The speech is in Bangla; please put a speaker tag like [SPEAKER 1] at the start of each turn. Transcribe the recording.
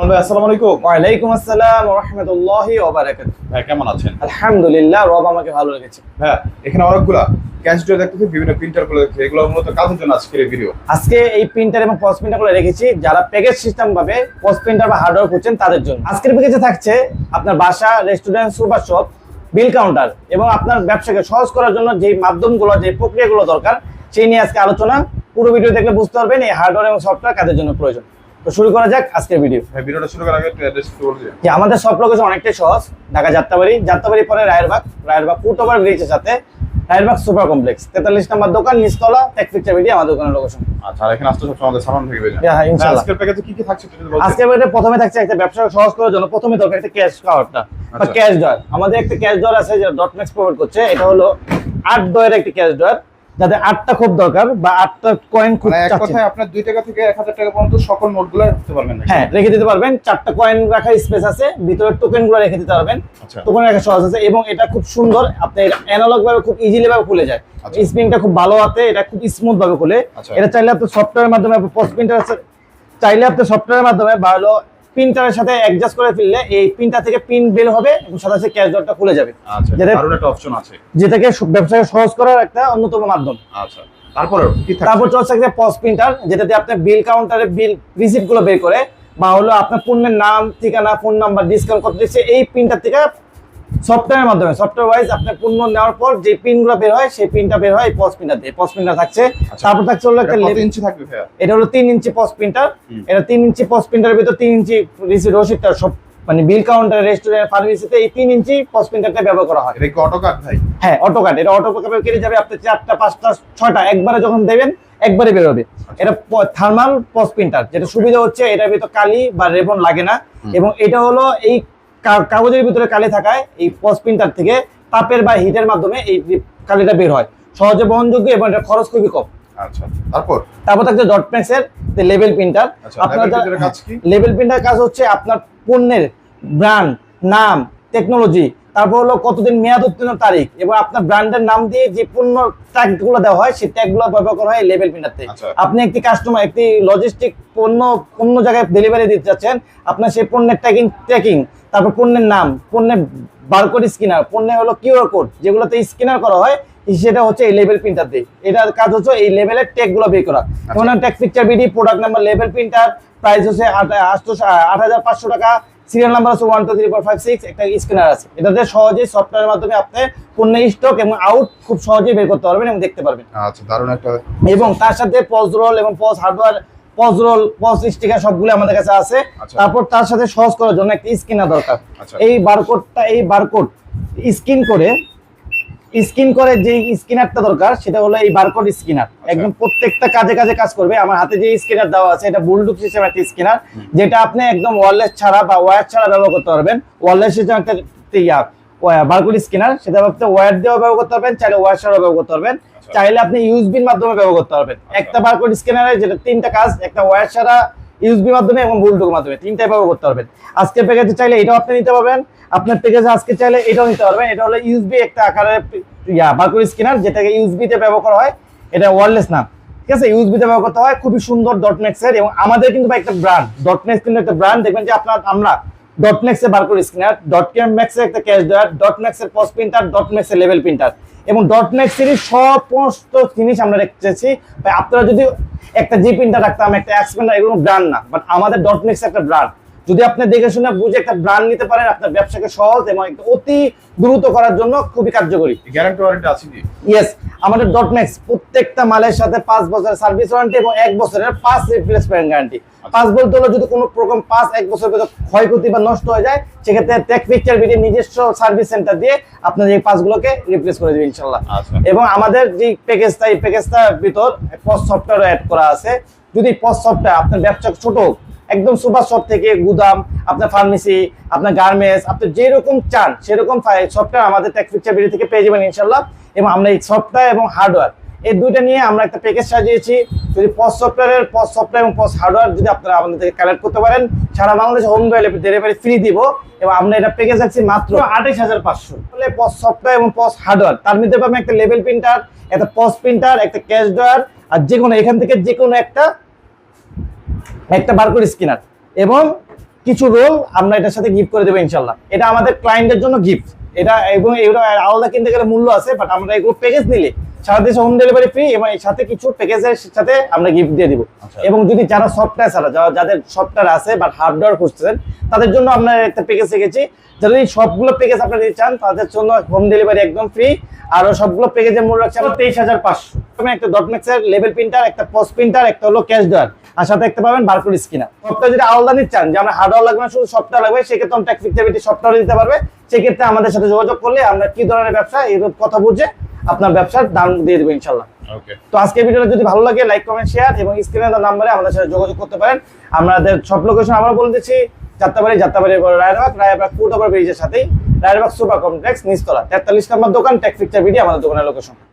[SPEAKER 1] আসসালামু আলাইকুম।
[SPEAKER 2] ওয়ালাইকুম আসসালাম রহমতুল্লাহি ওবারাকাতুহু
[SPEAKER 1] ভাই কেমন আছেন?
[SPEAKER 2] আলহামদুলিল্লাহ রব আমাকে ভালো রেখেছে।
[SPEAKER 1] হ্যাঁ এখানে অনেকগুলা ক্যাশ ড্র দেখতেছি বিভিন্ন প্রিন্টারগুলো দেখতেছি। এগুলো মূলত কাজের জন্য আজকের এই ভিডিও
[SPEAKER 2] আজকে এই প্রিন্টার এবং পজ প্রিন্টারগুলো রেখেছি যারা প্যাকেজ সিস্টেম ভাবে পজ প্রিন্টার বা হার্ডওয়্যার করছেন তাদের জন্য। আজকের প্যাকেজে থাকছে আপনার বাসা restaurant super shop bill counter এবং আপনার ব্যবসাকে সহজ করার জন্য যে মাধ্যমগুলো যে প্রক্রিয়াগুলো দরকার সেই নিয়ে আজকে আলোচনা। পুরো ভিডিও দেখলে বুঝতে পারবেন এই হার্ডওয়্যার এবং সফটওয়্যার কাদের জন্য প্রয়োজন। তো শুরু করা যাক আজকের ভিডিও
[SPEAKER 1] ভাই ভিডিওটা শুরু করার আগে একটু অ্যাড্রেস বলে দিন
[SPEAKER 2] আমাদের সব লোকেশন অনেকটাই সহজ ঢাকা যাত্রাবাড়ি যাত্রাবাড়ি পরে রায়েরবাগ রায়েরবাগ ফুট ওভার ব্রিজের সাথে রায়েরবাগ সুপার কমপ্লেক্স তেতাল্লিশ নম্বর দোকান নিচতলা টেক পিকচার ভিডিও আমাদের দোকানের লোকেশন
[SPEAKER 1] আচ্ছা আর এখানে আসতে সব আমাদের সামান থেকে পেয়ে
[SPEAKER 2] হ্যাঁ, ইনশাআল্লাহ।
[SPEAKER 1] আজকের প্যাকেজে কি কি থাকছে একটু যদি বলতেন।
[SPEAKER 2] আজকে আমাদের প্রথমে থাকছে একটা ব্যবসা সহজ করার জন্য প্রথমে দরকার একটা ক্যাশ কার্ডটা বা
[SPEAKER 1] আচ্ছা।
[SPEAKER 2] ক্যাশ ডয়ার আমাদের একটা ক্যাশ ডয়ার আছে যেটা ডট ম্যাক্স প্রোভাইড করছে এটা হলো আট ডয়ের একটা ক্যাশ ডয়ার যাতে আটটা খুব দরকার বা আটটা কয়েন খুব
[SPEAKER 1] মানে। কথায় আপনার দুই টাকা থেকে এক হাজার টাকা পর্যন্ত সকল নোটগুলো রাখতে পারবেন
[SPEAKER 2] হ্যাঁ রেখে দিতে পারবেন চারটা কয়েন রাখার স্পেস আছে ভিতরে টোকেনগুলো রেখে দিতে পারবেন
[SPEAKER 1] আচ্ছা।
[SPEAKER 2] টোকেন রাখা সহজ আছে এবং এটা খুব সুন্দর আপনি অ্যানালগ ভাবে খুব ইজিলি ভাবে খুলে যায়
[SPEAKER 1] আচ্ছা।
[SPEAKER 2] স্প্রিংটা খুব ভালো হাতে এটা খুব স্মুথ ভাবে খুলে
[SPEAKER 1] আচ্ছা।
[SPEAKER 2] এটা চাইলে আপনি সফটওয়্যারের মাধ্যমে প্রিন্টার চাইলে আপনি সফটওয়্যারের মাধ্যমে হলো প্রিন্টারের সাথে অ্যাডজাস্ট করে ফেললে এই প্রিন্টার থেকে পিন বের হবে এবং সাথে সাথে ক্যাশ ডটটা খুলে যাবে।
[SPEAKER 1] আচ্ছা দারুণ একটা অপশন আছে।
[SPEAKER 2] যেটাকে ব্যবসায় ব্যবসাকে সহজ করার একটা অন্যতম মাধ্যম।
[SPEAKER 1] আচ্ছা তারপর
[SPEAKER 2] তারপর চলছে একটা পজ প্রিন্টার যেটাতে আপনি বিল কাউন্টারে বিল রিসিপ্টগুলো বের করে বা হলো আপনার পণ্যের নাম ঠিকানা ফোন নাম্বার ডিসকাউন্ট কত দিচ্ছে এই প্রিন্টার থেকে সফটওয়্যারের মাধ্যমে সফটওয়্যার ওয়াইজ আপনার পণ্য নেওয়ার পর যে পিনগুলো বের হয় সেই পিনটা বের হয় এই পজ প্রিন্টার দিয়ে। পজ প্রিন্টার থাকছে।
[SPEAKER 1] আচ্ছা।
[SPEAKER 2] তারপর থাকছে হলো একটা
[SPEAKER 1] ইঞ্চি থাকবে
[SPEAKER 2] এটা হলো তিন ইঞ্চি পজ প্রিন্টার এটা তিন ইঞ্চি পজ প্রিন্টারের ভিতর তিন ইঞ্চি রসিদটা সব মানে বিল কাউন্টার রেস্টুরেন্ট ফার্মেসিতে এই তিন ইঞ্চি পজ প্রিন্টারটা ব্যবহার করা হয়।
[SPEAKER 1] এটা কি অটো কাট ভাই?
[SPEAKER 2] হ্যাঁ অটো কাট এটা অটো কাটে যাবে আপনি চারটা পাঁচটা ছয়টা একবারে যখন দেবেন একবারে বেরোবে এটা থার্মাল পজ প্রিন্টার যেটা সুবিধা হচ্ছে এটার ভিতর কালি বা রেবন লাগে না। এবং এটা হলো এই কাগজের ভিতরে কালি থাকায় এই পজ প্রিন্টার থেকে তাপের বা হিটের মাধ্যমে এই কালিটা বের হয়। সহজে বহনযোগ্য এবং এটা খরচ খুবই কম।
[SPEAKER 1] আচ্ছা তারপর?
[SPEAKER 2] তারপর থাকছে ডট ম্যাক্সের লেভেল প্রিন্টার
[SPEAKER 1] কি?
[SPEAKER 2] লেভেল প্রিন্টার কাজ হচ্ছে আপনার পণ্যের ব্র্যান্ড নাম টেকনোলজি তারপর হলো কতদিন মেয়াদ উত্তীর্ণ তারিখ এবং আপনার ব্র্যান্ডের নাম দিয়ে যে পণ্য ট্যাগগুলো দেওয়া হয় সেই ট্যাগগুলো ব্যবহার করা হয় লেভেল প্রিন্টারতে
[SPEAKER 1] আচ্ছা।
[SPEAKER 2] আপনি একটি কাস্টমার একটি লজিস্টিক পণ্য অন্য জায়গায় ডেলিভারি দিতে যাচ্ছেন আপনার সেই পণ্যের ট্যাগিং ট্র্যাকিং তারপর পণ্যের নাম পণ্যের বারকোড স্ক্যানার পণ্যে হলো কিউআর কোড যেগুলোতে স্ক্যানার করা হয় সেটা হচ্ছে এই লেভেল প্রিন্টার দিয়ে এটার কাজ হচ্ছে এই লেভেলের ট্যাগগুলো বের করা। যেমন tag picture BD product number level printer price হচ্ছে আট হাজার পাঁচশো টাকা সিরিয়াল নাম্বার আছে one two three four five six একটা স্ক্যানার আছে এটাতে সহজেই সফটওয়্যারের মাধ্যমে আপনি পণ্যের স্টক এবং আউট খুব সহজেই বের করতে পারবেন এবং দেখতে পারবেন
[SPEAKER 1] আচ্ছা দারুণ একটা
[SPEAKER 2] এবং তার সাথে পজ রোল এবং POS hardware POS roll POS sticker সবগুলো আমাদের কাছে আছে
[SPEAKER 1] আচ্ছা।
[SPEAKER 2] তারপর তার সাথে সহজ করার জন্য একটা স্ক্যানার দরকার
[SPEAKER 1] আচ্ছা।
[SPEAKER 2] এই বারকোডটা এই বারকোড স্ক্যান করে স্ক্যান করে যে স্ক্যানারটা দরকার সেটা হলো এই বারকোড স্ক্যানার একদম প্রত্যেকটা কাজে কাজে কাজ করবে। আমার হাতে যে স্ক্যানার দেওয়া আছে এটা বুলডুক সিস্টেম একটা স্ক্যানার যেটা আপনি একদম ওয়ারলেস ছাড়া বা ওয়্যার ছাড়া ব্যবহার করতে পারবেন। ওয়ারলেস সিস্টেম একটা বারকোড স্ক্যানার সেটা আপনি ওয়্যার দিয়েও ব্যবহার করতে পারবেন চাইলে ওয়্যার ছাড়াও ব্যবহার করতে পারবেন।
[SPEAKER 1] আচ্ছা।
[SPEAKER 2] চাইলে আপনি ইউএসবির মাধ্যমে ব্যবহার করতে পারবেন। একটা বারকোড স্ক্যানারে যেটা তিনটা কাজ একটা ওয়্যার ছাড়া ইউএসবি মাধ্যমে এবং ব্লুটুথ মাধ্যমে। তিনটাই ব্যবহার করতে পারবেন। আজকে প্যাকেজে চাইলে এটাও আপনি নিতে পারবেন। আপনার প্যাকেজে আজকে চাইলে এটাও নিতে পারবেন। এটা হলো ইউএসবি একটা আকারের ইয়া বারকোড স্ক্যানার যেটাকে ইউএসবি তে ব্যবহার করা হয়। এটা ওয়ারলেস না। ঠিক আছে? ইউএসবি তে ব্যবহার করতে হয়। খুবই সুন্দর. ডট এর এবং আমাদের কিন্তু একটা ব্র্যান্ড ডট কিন্তু একটা ব্র্যান্ড দেখবেন যে আপনার, আমরা dot max barcode scanner dot কেম ম্যাক্স একটা ক্যাশ ড্রয়ার ডট ম্যাক্স এর পস প্রিন্টার ডট ম্যাক্স এর লেভেল প্রিন্টার এবং ডট ম্যাক্স সমস্ত জিনিস আমরা রেখেছি আপনারা যদি একটা জি প্রিন্টার রাখতাম, একটা এক্স প্রিন্টার এগুলো ব্র্যান্ড না। বাট আমাদের ডট ম্যাক্স একটা ব্র্যান্ড যদি আপনি দেখে শুনে বুঝে একটা ব্র্যান্ড নিতে পারেন আপনার ব্যবসাকে সহজ এবং একটা অতি দ্রুত করার জন্য খুবই কার্যকরী।
[SPEAKER 1] গ্যারান্টি ওয়ারেন্টি আছে কি?
[SPEAKER 2] ইয়েস আমাদের. ডট ম্যাক্স প্রত্যেকটা মালের সাথে পাঁচ বছরের সার্ভিস ওয়ারেন্টি এবং এক বছরের পাঁচ রিপ্লেসমেন্ট গ্যারান্টি পাঁচ বলতে হলো যদি কোনো প্রকম পাঁচ এক বছর ভিতর ক্ষয়ক্ষতি বা নষ্ট হয়ে যায় সেক্ষেত্রে টেক পিকচার বিডি নিজস্ব সার্ভিস সেন্টার দিয়ে আপনার এই পাঁচগুলোকে রিপ্লেস করে দেবে ইনশাল্লাহ
[SPEAKER 1] আচ্ছা।
[SPEAKER 2] এবং আমাদের যে প্যাকেজটা এই প্যাকেজটার ভিতর পস সফটওয়্যার অ্যাড করা আছে। যদি পস সফটওয়্যার আপনার ব্যবসা ছোট হোক, একদম সুপার শপ থেকে গুদাম, আপনার ফার্মেসি, আপনার গার্মেন্টস, আপনি যেরকম চান, সেরকম সফটওয়্যার আমাদের পিকচার বিডি থেকে পেয়ে যাবেন ইনশাল্লাহ এবং আমরা এই সফটওয়্যার এবং হার্ডওয়্যার এই দুইটা নিয়ে আমরা একটা প্যাকেজ সাজিয়েছি। যদি পস সফটওয়্যারের পস সফটওয়্যার এবং পস হার্ডওয়্যার যদি আপনারা আমাদের থেকে কালেক্ট করতে পারেন, সারা বাংলাদেশে হোম ডেলিভারি ফ্রি দিব। এবং আমরা এটা প্যাকেজ রাখছি মাত্র আঠাইশ হাজার পাঁচশো। বলে পস সফটওয়্যার এবং পস হার্ডওয়্যার তার মধ্যে পাবেন একটা লেভেল প্রিন্টার একটা পস প্রিন্টার একটা ক্যাশ ড্রয়ার আর যে কোনো এখান থেকে যে কোনো একটা একটা বারকোড স্ক্যানার এবং কিছু রোল আমরা এটার সাথে গিফট করে দেবো ইনশাল্লাহ। এটা আমাদের ক্লায়েন্টের জন্য গিফট এটা এবং এগুলো আলাদা কিনতে গেলে মূল্য আছে বাট আমরা এগুলো প্যাকেজ নিলে সারা দেশে হোম ডেলিভারি ফ্রি এবং এর সাথে কিছু প্যাকেজের সাথে আমরা গিফট দিয়ে দিব।
[SPEAKER 1] আচ্ছা।
[SPEAKER 2] এবং যদি যারা সফটওয়্যার ছাড়া যারা- যাদের সফটওয়্যার আছে বাট হার্ডওয়্যার খুঁজতেছেন তাদের জন্য আমরা একটা প্যাকেজ রেখেছি। এই সবগুলো প্যাকেজ আপনারা নিতে চান তাদের জন্য হোম ডেলিভারি একদম ফ্রি আর সবগুলো প্যাকেজের মূল্য রাখছে আমরা তেইশ হাজার পাঁচশো। একটা ডট ম্যাক্সের লেভেল প্রিন্টার একটা পোস্ট প্রিন্টার একটা হলো ক্যাশ ডয়ার আর সাথে একটা পাবেন বারকোড স্ক্যানার সফটওয়্যার যদি আলাদা নিতে চান যে আমরা হার্ডওয়্যার লাগবে না শুধু সফটওয়্যার লাগবে সেক্ষেত্রে আমরা টেকফিক্সাবিলিটি সফটওয়্যার দিতে পারবে। সেক্ষেত্রে আমাদের সাথে যোগাযোগ করলে আমরা কি ধরনের ব্যবসা এরকম কথা বুঝে আপনার ব্যবসার দাম দিয়ে দেবো ইনশাল্লাহ
[SPEAKER 1] ওকে
[SPEAKER 2] তো আজকে ভিডিওটা যদি ভালো লাগে লাইক কমেন্ট শেয়ার এবং স্ক্রিনে দেওয়া নাম্বারে আমাদের সাথে যোগাযোগ করতে পারেন। আমাদের সব লোকেশন আমরা বলে দিচ্ছি যাত্রাবাড়ি যাত্রাবাড়ি রায়বাগ রায়বাগ ফুট ওভার ব্রিজের সাথেই। রায়বাগ সুপার কমপ্লেক্স নিচতলা তেতাল্লিশ নম্বর দোকান টেক পিকচার ভিডিও আমাদের দোকানের লোকেশন